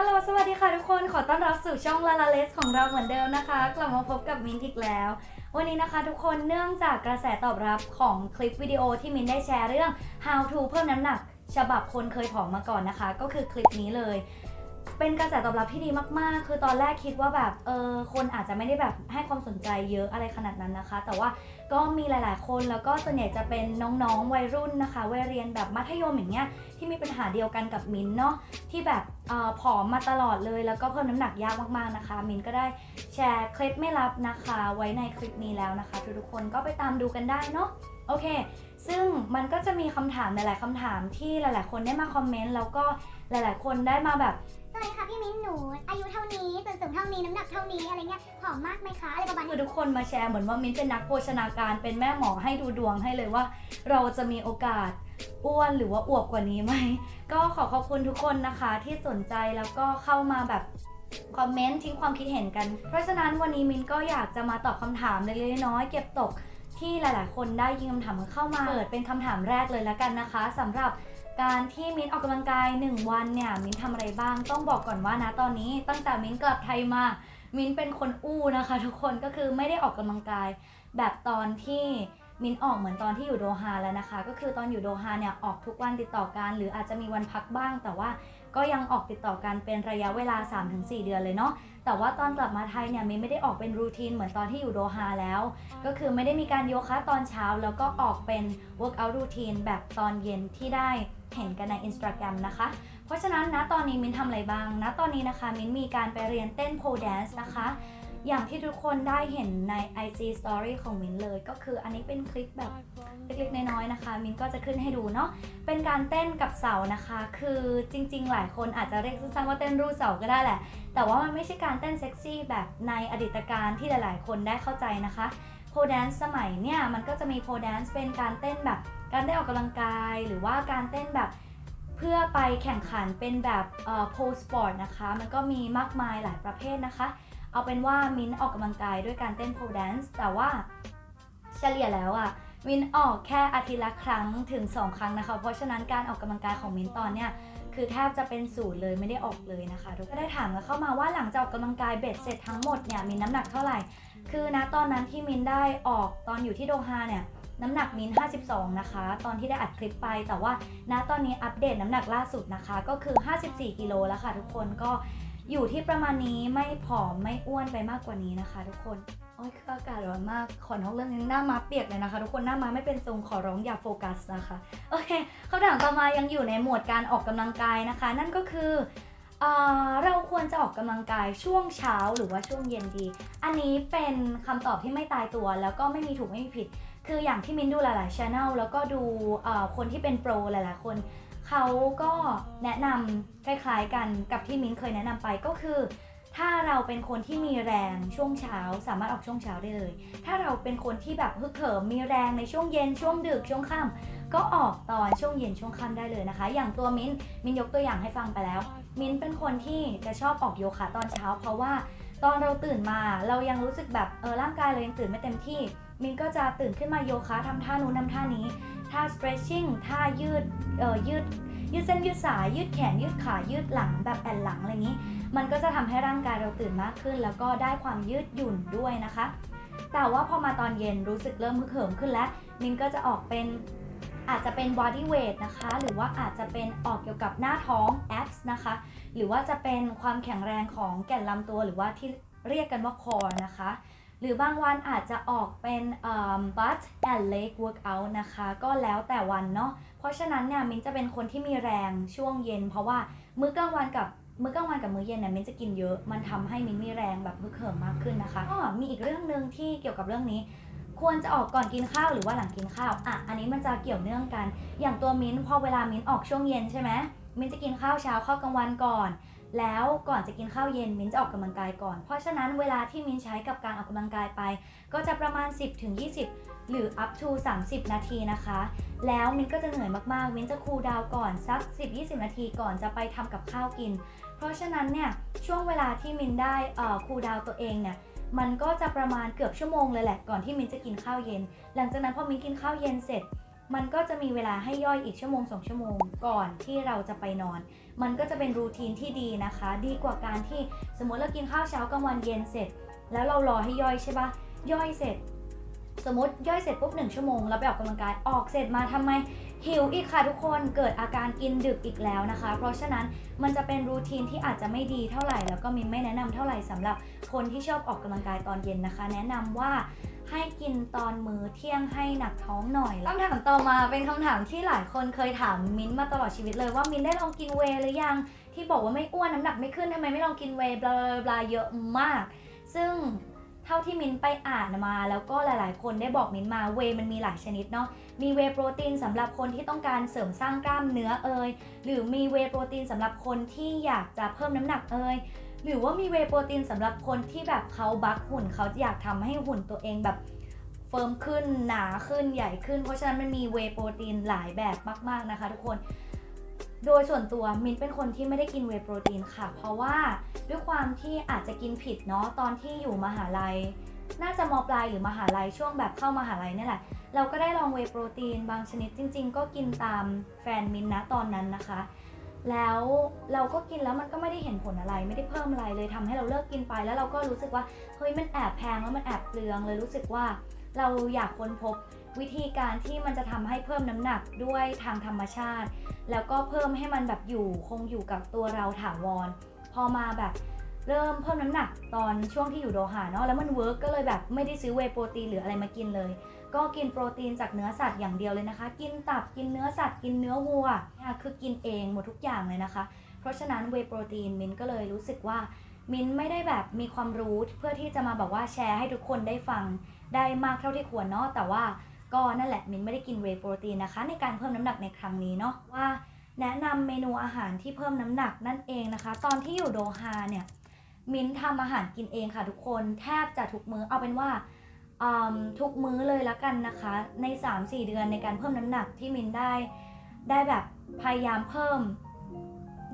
สวัสดีค่ะทุกคน ขอต้อนรับสู่ช่องลาลาเลสของเราเหมือนเดิมนะคะ กลับมาพบกับมินท์อีกแล้ว วันนี้นะคะทุกคน เนื่องจากกระแสตอบรับของคลิปวิดีโอที่มินได้แชร์เรื่อง how to เพิ่มน้ำหนัก ฉบับคนเคยผอมมาก่อนนะคะ ก็คือคลิปนี้เลย เป็นกระแสตอบรับที่ดีมากๆ คือตอนแรกคิดว่าแบบเออคนอาจจะไม่ได้แบบให้ความสนใจเยอะอะไรขนาดนั้นนะคะ แต่ว่าก็มีหลาย ๆ คนแล้วก็ส่วนใหญ่จะเป็นน้องๆ วัยรุ่นนะคะวัยเรียนแบบมัธยมอย่างเงี้ยที่มีปัญหาเดียวกันกับมินเนาะที่แบบเออผอมมาตลอดเลยแล้วก็เพิ่มน้ำหนักยากมากๆนะคะ มินก็ได้แชร์คลิปไม่ลับนะคะ ไว้ในคลิปนี้แล้วนะคะ ทุกๆคนก็ไปตามดูกันได้เนาะโอเค ซึ่งมันก็จะมีคำถามหลาย ๆคำถามที่หลาย ๆ คนได้มาคอมเมนต์แล้วก็หลาย ๆ คนได้มาแบบ วัสดีค่ะพี่มิ้นหนู อายุเท่านี้ส่วนสูงเท่านี้น้ำหนักเท่านี้อะไรเงี้ยผอมมากไหมคะอะไรประมาณคือนี้ทุกคนมาแชร์เหมือนว่ามิ้นเป็นนักโภชนาการเป็นแม่หมอให้ดูดวงให้เลยว่า เราจะมีโอกาสอ้วนหรือว่าอวบกว่านี้ไหม ก็ขอขอบคุณทุกคนนะคะที่สนใจแล้วก็เข้ามาแบบคอมเมนต์ทิ้งความคิดเห็นกัน เพราะฉะนั้นวันนี้มิ้นก็อยากจะมาตอบคำถามเล็กๆน้อยๆเก็บตกที่หลาย ๆ คนได้ยิงคำถามเข้ามาเปิดเป็นคำถามแรกเลยแล้วกันนะคะสำหรับ การที่มิ้นออกกำลังกาย 1 วันเนี่ยมิ้นทำอะไรบ้างต้องบอกก่อนว่านะตอนนี้ตั้งแต่มิ้นกลับไทยมา มิ้นเป็นคนอู้นะคะ ทุกคนก็คือไม่ได้ออกกำลังกาย แบบตอนที่มิ้นออกเหมือนตอนที่อยู่โดฮาแล้วนะคะ ก็คือตอนอยู่โดฮาเนี่ยออกทุกวันติดต่อกัน หรืออาจจะมีวันพักบ้าง แต่ว่าก็ยังออกติดต่อกันเป็นระยะเวลา 3-4 เดือนเลยเนาะแต่ว่าตอนกลับมาไทยเนี่ยมิ้นไม่ได้ออกเป็นรูทีนเหมือนตอนที่อยู่โดฮาแล้ว ก็คือไม่ได้มีการโยคะตอนเช้า แล้วก็ออกเป็น workout routine แบบตอนเย็นที่ได้ เห็นกันใน Instagram นะคะ เพราะฉะนั้นนะตอนนี้มินทำอะไรบ้างนะตอนนี้นะคะ มินมีการไปเรียนเต้น pole dance นะคะ อย่างที่ทุกคนได้เห็นใน IG Story ของมินเลย ก็คืออันนี้เป็นคลิปแบบเล็กๆน้อยๆนะคะ มินก็จะขึ้นให้ดูเนาะเป็นการเต้นกับเสานะคะ คือจริง ๆ หลายคนอาจจะเรียกสั้นๆว่าเต้นรูเสาก็ได้แหละ แต่ว่ามันไม่ใช่การเต้นเซ็กซี่แบบในอดีตการที่หลาย ๆ คนได้เข้าใจนะคะโพแดนซ์สมัยเนี่ยมันก็จะมีโพแดนซ์เป็นการเต้นแบบ การได้ออกกำลังกายหรือว่าการเต้นแบบเพื่อไปแข่งขันเป็นแบบเอ่อโพสปอร์ตนะคะ มันก็มีมากมายหลายประเภทนะคะ เอาเป็นว่ามินออกกำลังกายด้วยการเต้นโพแดนซ์แต่ว่าเฉลี่ยแล้วอะมินออกแค่อาทิตย์ละครั้งถึง 2 ครั้งนะคะ เพราะฉะนั้นการออกกำลังกายของมินตอนเนี้ยคือแทบจะเป็นศูนย์เลยไม่ได้ออกเลยนะคะทุกก็ได้ถามกันเข้ามาว่าหลังจากออกกำลังกายเบ็ดเสร็จทั้งหมดเนี่ยมินน้ำหนักเท่าไหร่ คือนะตอนนั้นที่มินได้ออกตอนอยู่ที่โดฮาเนี่ย น้ำหนักมิน52 นะคะ ตอนที่ได้อัดคลิปไป แต่ว่าณตอนนี้อัปเดตน้ำหนักล่าสุดนะคะ ก็คือ 54 กิโลแล้วค่ะทุกคน ก็อยู่ที่ประมาณนี้ไม่ผอมไม่อ้วนไปมากกว่านี้นะคะ ทุกคนโอ้ยคืออากาศร้อนมาก ขอนอกเรื่องนี้หน้ามาเปียกเลยนะคะ ทุกคนหน้ามาไม่เป็นทรงขอร้องอย่าโฟกัสนะคะ โอเคคำถามต่อมายังอยู่ในหมวดการออกกำลังกายนะคะ นั่นก็คือเอ่อเราควรจะออกกำลังกายช่วงเช้าหรือว่าช่วงเย็นดี อันนี้เป็นคำตอบที่ไม่ตายตัว แล้วก็ไม่มีถูกไม่มีผิด คืออย่างที่มินดูหลายๆช anel แล้วก็ดูคนที่เป็นโปรหลายๆ คนเขาก็แนะนำคล้ายๆกันกับที่มิ้นเคยแนะนำไปก็คือ ถ้าเราเป็นคนที่มีแรงช่วงเช้า สามารถออกช่วงเช้าได้เลย ถ้าเราเป็นคนที่แบบฮึกเหิมมีแรงในช่วงเย็นช่วงดึกช่วงค่ำก็ออกตอนช่วงเย็นช่วงค่ำได้เลยนะคะ อย่างตัวมิ้นมิ้นยกตัวอย่างให้ฟังไปแล้ว มิ้นเป็นคนที่จะชอบออกโยคะตอนเช้า เพราะว่าตอนเราตื่นมาเรายังรู้สึกแบบเออร่างกายเรายังตื่นไม่เต็มที่ มินก็จะตื่นขึ้นมาโยคะทำท่านู้นทำท่านี้ ท่า stretching ท่ายืดเอ่อยืด ยืดเส้นยืดสาย ยืดแขน ยืดขา ยืดหลังแบบแอนหลังอะไรอย่างนี้ มันก็จะทำให้ร่างกายเราตื่นมากขึ้น แล้วก็ได้ความยืดหยุ่นด้วยนะคะ แต่ว่าพอมาตอนเย็นรู้สึกเริ่มฮึกเหิมขึ้นแล้ว มินก็จะออกเป็นอาจจะเป็น body weight นะคะ หรือว่าอาจจะเป็นออกเกี่ยวกับหน้าท้อง abs นะคะ หรือว่าจะเป็นความแข็งแรงของแก่นลำตัว หรือว่าที่เรียกกันว่า core นะคะ หรือบางวันอาจจะออกเป็น butt and leg workout นะคะ ก็แล้วแต่วันเนาะเพราะฉะนั้นเนี่ยมินจะเป็นคนที่มีแรงช่วงเย็น เพราะว่ามื้อกลางวันกับมื้อกลางวันกับมื้อเย็นเนี่ยมินจะกินเยอะ มันทำให้มินมีแรงแบบฮึกเหิมมากขึ้นนะคะก็มีอีกเรื่องหนึ่งที่เกี่ยวกับเรื่องนี้ ควรจะออกก่อนกินข้าวหรือว่าหลังกินข้าวอะอันนี้มันจะเกี่ยวเนื่องกัน อย่างตัวมิ้นพอเวลามิ้นออกช่วงเย็นใช่ไหมมิ้นจะกินข้าวเช้าข้าวกลางวันก่อน แล้วก่อนจะกินข้าวเย็นมิ้นจะออกกำลังกายก่อน เพราะฉะนั้นเวลาที่มิ้นใช้กับการออกกำลังกายไป ก็จะประมาณ 10ถึง20 หรือ up to 30 นาทีนะคะ แล้วมิ้นก็จะเหนื่อยมากๆ มิ้นจะคูลดาวก่อนสัก 10-20 นาทีก่อนจะไปทำกับข้าวกิน เพราะฉะนั้นเนี่ยช่วงเวลาที่มิ้นได้คูลดาวตัวเองเนี่ยมันก็จะประมาณเกือบชั่วโมงเลยแหละก่อนที่มิ้นจะกินข้าวเย็น หลังจากนั้นพอมิ้นกินข้าวเย็นเสร็จ มันก็จะมีเวลาให้ย่อยอีกชั่วโมงสองชั่วโมงก่อนที่เราจะไปนอน มันก็จะเป็นรูทีนที่ดีนะคะ ดีกว่าการที่สมมติเรากินข้าวเช้ากลางวันเย็นเสร็จ แล้วเรารอให้ย่อยใช่ปะย่อยเสร็จ สมมติย่อยเสร็จปุ๊บหนึ่งชั่วโมงแล้วไปออกกำลังกายออกเสร็จมาทำไมหิวอีกค่ะทุกคนเกิดอาการกินดึกอีกแล้วนะคะ เพราะฉะนั้นมันจะเป็นรูทีนที่อาจจะไม่ดีเท่าไหร่ แล้วก็มินไม่แนะนำเท่าไหร่สำหรับคนที่ชอบออกกำลังกายตอนเย็นนะคะ แนะนำว่า ให้กินตอนมื้อเที่ยงให้หนักท้องหน่อยคำถามต่อมาเป็นคำถามที่หลายคนเคยถามมิ้นท์มาตลอดชีวิตเลยว่ามิ้นท์ได้ลองกินเวย์หรือยังที่บอกว่าไม่อ้วนน้ำหนักไม่ขึ้นทำไมไม่ลองกินเวย์บลาบลาเยอะมาก ซึ่งเท่าที่มิ้นไปอ่านมา แล้วก็หลาย ๆ คนได้บอกมิ้นมาเวมันมีหลายชนิดเนาะมีเวโปรตีนสำหรับคนที่ต้องการเสริมสร้างกล้ามเนื้อเอยหรือมีเวโปรตีนสำหรับคนที่อยากจะเพิ่มน้ำหนักเอย หรือว่ามีเวโปรตีนสำหรับคนที่แบบเขาบักหุ่นเขาอยากทำให้หุ่นตัวเองแบบเฟิร์มขึ้นหนาขึ้นใหญ่ขึ้น เพราะฉะนั้นมันมีเวโปรตีนหลายแบบมากๆนะคะ ทุกคน โดยส่วนตัวมินเป็นคนที่ไม่ได้กินเวโปรตีนค่ะ เพราะว่าด้วยความที่อาจจะกินผิดเนาะตอนที่อยู่มหาลัย น่าจะมปลายหรือมหาลัยช่วงแบบเข้ามหาลัยนี่แหละเราก็ได้ลองเวโปรตีนบางชนิดจริง ๆ ก็กินตามแฟนมินนะตอนนั้นนะคะ แล้วเราก็กินแล้วมันก็ไม่ได้เห็นผลอะไร ไม่ได้เพิ่มอะไรเลยทำให้เราเลิกกินไป แล้วเราก็รู้สึกว่าเฮ้ยมันแอบแพงแล้วมันแอบเปลืองเลยรู้สึกว่า เราอยากค้นพบวิธีการที่มันจะทำให้เพิ่มน้ำหนักด้วยทางธรรมชาติ แล้วก็เพิ่มให้มันแบบอยู่คงอยู่กับตัวเราถาวร พอมาแบบเริ่มเพิ่มน้ำหนักตอนช่วงที่อยู่โดฮาเนาะแล้วมันเวิร์กก็เลยแบบไม่ได้ซื้อเวโปรตีนหรืออะไรมากินเลย ก็กินโปรตีนจากเนื้อสัตว์อย่างเดียวเลยนะคะ กินตับกินเนื้อสัตว์ กินเนื้อวัวเนี่ยคือกินเองหมดทุกอย่างเลยนะคะ เพราะฉะนั้นเวโปรตีนมินก็เลยรู้สึกว่ามินไม่ได้แบบมีความรู้เพื่อที่จะมาแบบว่าแชร์ให้ทุกคนได้ฟังได้มากเท่าที่ควรเนาะแต่ว่าก็นั่นแหละมินไม่ได้กินเวโปรตีนนะคะ ในการเพิ่มน้ำหนักในครั้งนี้เนาะว่า แนะนำเมนูอาหารที่เพิ่มน้ำหนักนั่นเองนะคะ ตอนที่อยู่โดฮาเนี่ยมินทำอาหารกินเองค่ะทุกคนแทบจะทุกมื้อเอาเป็นว่า ทุกมื้อเลยละกันนะคะ ใน 3-4 เดือนในการเพิ่มน้ำหนักที่มินได้ได้แบบพยายามเพิ่ม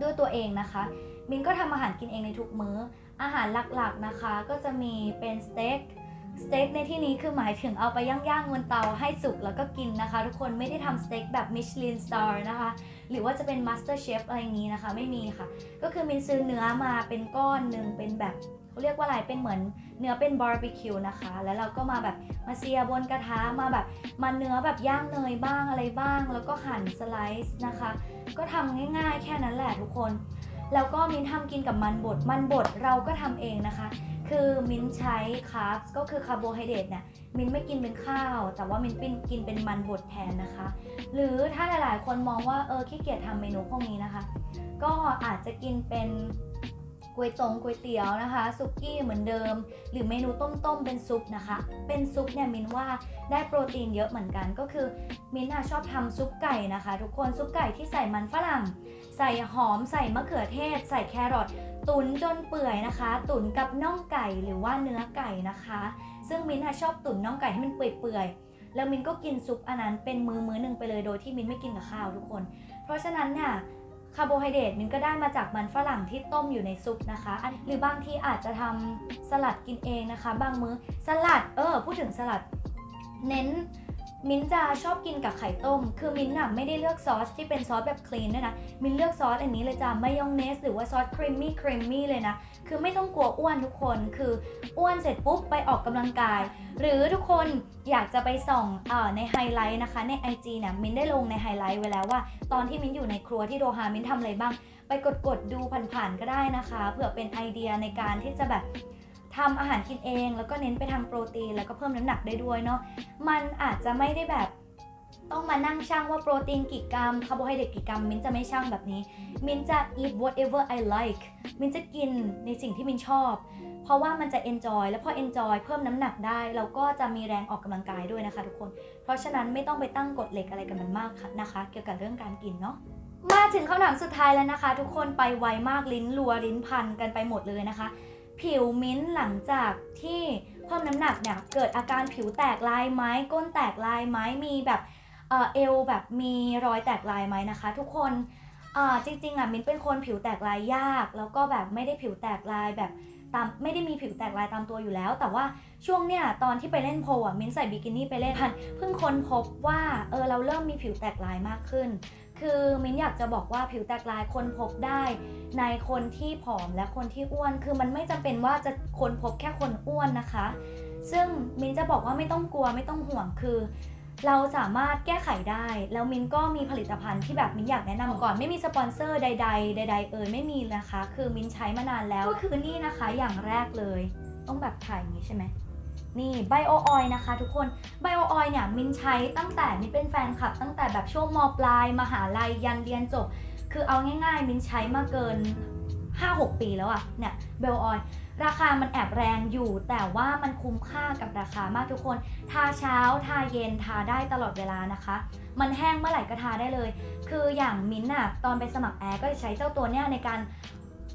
ด้วยตัวเองนะคะ มินก็ทำอาหารกินเองในทุกมื้อ อาหารหลักๆนะคะ ก็จะมีเป็นสเต็กสเต็กในที่นี้คือหมายถึงเอาไปย่างๆบนเตาให้สุกแล้วก็กินนะคะ ทุกคนไม่ได้ทำสเต็กแบบมิชลินสตาร์นะคะ หรือว่าจะเป็นมาสเตอร์เชฟอะไรอย่างนี้นะคะ ไม่มีค่ะ ก็คือมินซื้อเนื้อมาเป็นก้อนหนึ่งเป็นแบบ เรียกว่าอะไรเป็นเหมือนเนื้อเป็นบาร์บีคิวนะคะ แล้วเราก็มาแบบมาเซียบนกระทะมาแบบมาเนื้อแบบย่างเนยบ้างอะไรบ้าง แล้วก็หั่นสไลซ์นะคะ ก็ทำง่ายๆ แค่นั้นแหละทุกคน แล้วก็มินทำกินกับมันบดมันบดเราก็ทำเองนะคะ คือมินใช้คาร์บก็คือคาร์โบไฮเดรตเนี่ยมินไม่กินเป็นข้าว แต่ว่ามินเป็นกินเป็นมันบดแทนนะคะ หรือถ้าหลายๆ คนมองว่าเออขี้เกียจทำเมนูพวกนี้นะคะ ก็อาจจะกินเป็น ก๋วยตงก๋วยเตี๋ยวนะคะซุกี้เหมือนเดิม หรือเมนูต้มๆเป็นซุปนะคะ เป็นซุปเนี่ยมินว่าได้โปรตีนเยอะเหมือนกันก็คือมินอะชอบทำซุปไก่นะคะ ทุกคนซุปไก่ที่ใส่มันฝรั่ง ใส่หอมใส่มะเขือเทศ ใส่แครอทตุ๋นจนเปื่อยนะคะ ตุ๋นกับน่องไก่หรือว่าเนื้อไก่นะคะ ซึ่งมินอะชอบตุ๋นน่องไก่ให้มันเปื่อยๆแล้วมินก็กินซุปอันนั้นเป็นมือมือหนึ่งไปเลยโดยที่มินไม่กินกับข้าวทุกคน เพราะฉะนั้นเนี่ย คาร์โบไฮเดรตมินก็ได้มาจากมันฝรั่งที่ต้มอยู่ในซุปนะคะ หรือบางทีอาจจะทำสลัดกินเองนะคะ บางมื้อสลัดเออพูดถึงสลัดเน้น มิ้นจะชอบกินกับไข่ต้ม คือมิ้นท์น่ะไม่ได้เลือกซอสที่เป็นซอสแบบคลีนด้วยนะ มิ้นเลือกซอสอันนี้เลยจ้ะมายองเนส หรือว่าซอสครีมมี่ครีมมี่เลยนะ คือไม่ต้องกลัวอ้วนทุกคน คืออ้วนเสร็จปุ๊บไปออกกำลังกาย หรือทุกคนอยากจะไปส่องอในไฮไลท์นะคะ ใน IG เนี่ย มิ้นได้ลงในไฮไลท์ไว้แล้วว่า ตอนที่มิ้นอยู่ในครัวที่โดฮา มิ้นทำอะไรบ้าง ไปกดกดๆดูผ่านๆก็ได้นะคะ เผื่อเป็นไอเดียในการที่จะแบบ ทำอาหารกินเอง แล้วก็เน้นไปทางโปรตีน แล้วก็เพิ่มน้ำหนักได้ด้วยเนาะมันอาจจะไม่ได้แบบต้องมานั่งช่างว่าโปรตีนกี่กรัมคาร์โบไฮเดรตกี่กรัมมินจะไม่ช่างแบบนี้ มินจะ eat whatever I like มินจะกินในสิ่งที่มินชอบ เพราะว่ามันจะ enjoy แล้วพอ enjoy เพิ่มน้ำหนักได้เราก็จะมีแรงออกกำลังกายด้วยนะคะทุกคน เพราะฉะนั้นไม่ต้องไปตั้งกฎเหล็กอะไรกันมันมากนะคะ เกี่ยวกับเรื่องการกินเนาะมาถึงคำถามสุดท้ายแล้วนะคะ ทุกคนไปไวมากลิ้นรัวลิ้นพันกันไปหมดเลยนะคะ ผิวมิ้นหลังจากที่เพิ่มน้ำหนักเนี่ยเกิดอาการผิวแตกลายไหมก้นแตกลายไหมมีแบบเออเอวแบบมีรอยแตกลายไหมนะคะ ทุกคนอ่าจริงๆอะมิ้นเป็นคนผิวแตกลายยาก แล้วก็แบบไม่ได้ผิวแตกลายแบบตามไม่ได้มีผิวแตกลายตามตัวอยู่แล้ว แต่ว่าช่วงเนี้ยตอนที่ไปเล่นโพอะมิ้นใส่บิกินี่ไปเล่นพันเพิ่งค้นพบว่าเออเราเริ่มมีผิวแตกลายมากขึ้น คือมิ้นอยากจะบอกว่าผิวแตกลายคนพบได้ในคนที่ผอมและคนที่อ้วน คือมันไม่จำเป็นว่าจะคนพบแค่คนอ้วนนะคะ ซึ่งมินจะบอกว่าไม่ต้องกลัวไม่ต้องห่วงคือ เราสามารถแก้ไขได้ แล้วมินก็มีผลิตภัณฑ์ที่แบบมินอยากแนะนำก่อนไม่มีสปอนเซอร์ใด ๆ ใด ๆ เอ่ยไม่มีนะคะ คือมินใช้มานานแล้วก็คือนี่นะคะอย่างแรกเลย ต้องแบบถ่ายอย่างนี้ใช่ไหม นี่ไบโอออยนะคะ ทุกคนไบโอออยเนี่ยมินใช้ตั้งแต่มินเป็นแฟนคลับ ตั้งแต่แบบช่วงมปลาย มหาลัยยันเรียนจบ คือเอาง่ายๆ มินใช้มาเกิน 5-6 ปีแล้วอะเนี่ยเบลออยราคามันแอบแรงอยู่ แต่ว่ามันคุ้มค่ากับราคามากทุกคน ทาเช้า ทาเย็น ทาได้ตลอดเวลานะคะ มันแห้งเมื่อไหร่ก็ทาได้เลย คืออย่างมิ้นท์อะตอนไปสมัครแอร์ก็จะใช้เจ้าตัวเนี้ยในการ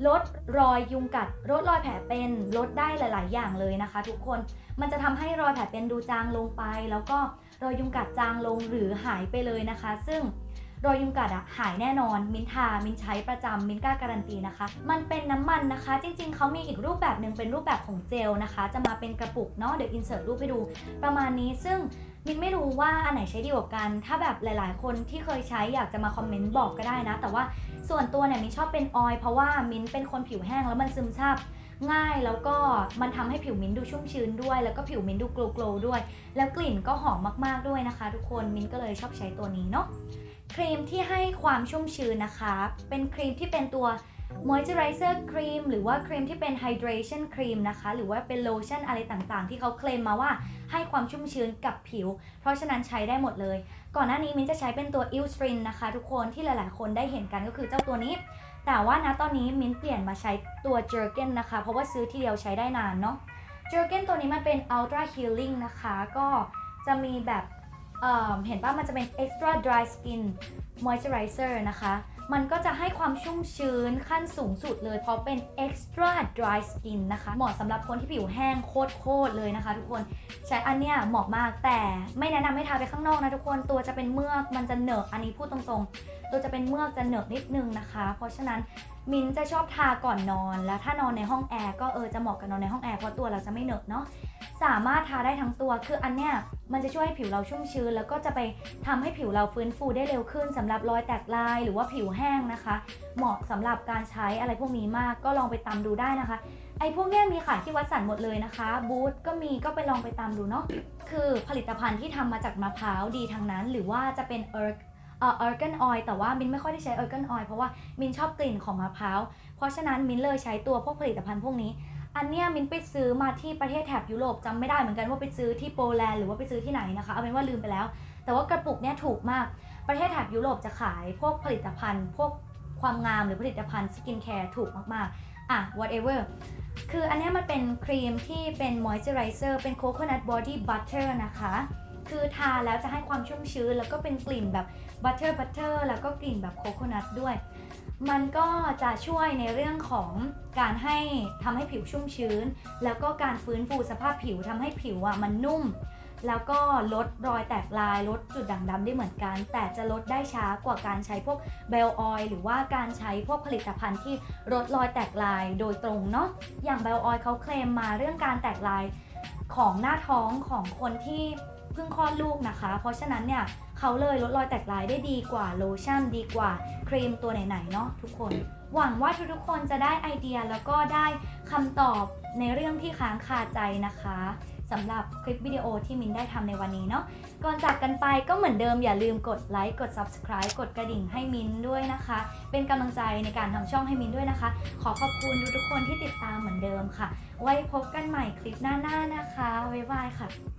ลดรอยยุงกัด ลดรอยแผลเป็น ลดได้หลาย ๆ อย่างเลยนะคะ ทุกคน มันจะทำให้รอยแผลเป็นดูจางลงไป แล้วก็รอยยุงกัดจางลงหรือหายไปเลยนะคะ ซึ่งรอยยุงกัดอะหายแน่นอน มินทา มินใช้ประจำมินกล้าการันตีนะคะ มันเป็นน้ำมันนะคะ จริง ๆ เขามีอีกรูปแบบหนึ่งเป็นรูปแบบของเจลนะคะ จะมาเป็นกระปุกเนาะ เดี๋ยวอินเสิร์ตรูปให้ดูประมาณนี้ ซึ่ง มินไม่รู้ว่าอันไหนใช้ดีกว่ากัน ถ้าแบบหลาย ๆ คนที่เคยใช้อยากจะมาคอมเมนต์บอกก็ได้นะ แต่ว่าส่วนตัวเนี่ยมินชอบเป็นออยเพราะว่ามินเป็นคนผิวแห้งแล้วมันซึมซาบง่ายแล้วก็มันทำให้ผิวมินดูชุ่มชื้นด้วย แล้วก็ผิวมินดูโกลว์ๆด้วย แล้วกลิ่นก็หอมมากๆด้วยนะคะ ทุกคนมินก็เลยชอบใช้ตัวนี้เนาะครีมที่ให้ความชุ่มชื้นนะคะ เป็นครีมที่เป็นตัว moisturizer ครีมหรือว่าครีมที่เป็น hydration ครีมนะคะ หรือว่าเป็นโลชั่นอะไรต่างๆ ที่เขาเคลมมาว่าให้ความชุ่มชื้นกับผิว เพราะฉะนั้นใช้ได้หมดเลย ก่อนหน้านี้มิ้นจะใช้เป็นตัว e l s t r i n นะคะ ทุกคนที่หลายๆ คนได้เห็นกันก็คือเจ้าตัวนี้ แต่ว่านะตอนนี้มิ้นเปลี่ยนมาใช้ตัว Jergen นะคะ เพราะว่าซื้อทีเดียวใช้ได้นานเนาะ Jergen ตัวนี้มันเป็น ultra healing นะคะ ก็จะมีแบบเเห็นป่ะมันจะเป็น extra dry skin moisturizer นะคะ มันก็จะให้ความชุ่มชื้นขั้นสูงสุดเลย เพราะเป็น extra dry skin นะคะ เหมาะสำหรับคนที่ผิวแห้งโคตรๆเลยนะคะ ทุกคนใช้อันเนี้ยเหมาะมากแต่ไม่แนะนำให้ทาไปข้างนอกนะทุกคนตัวจะเป็นเมือกมันจะเหนอะอันนี้พูดตรงๆ ตัวจะเป็นเมือกจะเหนอะนิดนึงนะคะ เพราะฉะนั้น มินจะชอบทาก่อนนอน แล้วถ้านอนในห้องแอร์ก็เออจะเหมาะกับนอนในห้องแอร์เพราะตัวเราจะไม่เหนอะเนาะสามารถทาได้ทั้งตัวคืออันเนี้ยมันจะช่วยให้ผิวเราชุ่มชื้น แล้วก็จะไปทำให้ผิวเราฟื้นฟูได้เร็วขึ้นสำหรับรอยแตกลายหรือว่าผิวแห้งนะคะ เหมาะสำหรับการใช้อะไรพวกนี้มากก็ลองไปตามดูได้นะคะ ไอ้พวกเนี้ยมีขายที่วัดสันหมดเลยนะคะ บูธก็มีก็ไปลองไปตามดูเนาะคือผลิตภัณฑ์ที่ทำมาจากมะพร้าวดีทั้งนั้น หรือว่าจะเป็นเอิร์ก เอ่อเอิร์กนออยแต่ว่ามินไม่ค่อยได้ใช้เอิร์กนออยเพราะว่ามินชอบกลิ่นของมะพร้าว เพราะฉะนั้นมินเลยใช้ตัวพวกผลิตภัณฑ์พวกนี้ อันเนี้ยมินไปซื้อมาที่ประเทศแถบยุโรปจำไม่ได้เหมือนกันว่าไปซื้อที่โปแลนด์หรือว่าไปซื้อที่ไหนนะคะเอาเป็นว่าลืมไปแล้ว แต่ว่ากระปุกเนี้ยถูกมาก ประเทศแถบยุโรปจะขายพวกผลิตภัณฑ์ พวกความงามหรือผลิตภัณฑ์สกินแคร์ถูกมากๆอะ whatever คืออันเนี้ยมันเป็นครีมที่เป็น moisturizer เป็น coconut body butter นะคะ คือทาแล้วจะให้ความชุ่มชื้น แล้วก็เป็นกลิ่นแบบ butter butter แล้วก็กลิ่นแบบโคโคนัทด้วย มันก็จะช่วยในเรื่องของการให้ทำให้ผิวชุ่มชื้น แล้วก็การฟื้นฟูสภาพผิวทำให้ผิวอะมันนุ่ม แล้วก็ลดรอยแตกลายลดจุดด่างดำได้เหมือนกัน แต่จะลดได้ช้ากว่าการใช้พวกเบลออยหรือว่าการใช้พวกผลิตภัณฑ์ที่ลดรอยแตกลายโดยตรงเนาะอย่างเบลออยเขาเคลมมาเรื่องการแตกลายของหน้าท้องของคนที่ เพิ่งคลอดลูกนะคะ เพราะฉะนั้นเนี่ยเขาเลยลดรอยแตกลายได้ดีกว่าโลชั่นดีกว่าครีมตัวไหนๆเนาะทุกคน หวังว่าทุกๆคนจะได้ไอเดียแล้วก็ได้คำตอบในเรื่องที่ค้างคาใจนะคะสำหรับคลิปวิดีโอที่มินได้ทำในวันนี้เนาะ ก่อนจากกันไปก็เหมือนเดิมอย่าลืมกดไลค์ กด subscribe กดกระดิ่งให้มินด้วยนะคะ เป็นกำลังใจในการทำช่องให้มินด้วยนะคะ ขอขอบคุณทุกๆคนที่ติดตามเหมือนเดิมค่ะ ไว้พบกันใหม่คลิปหน้าๆนะคะ บ๊ายบายค่ะ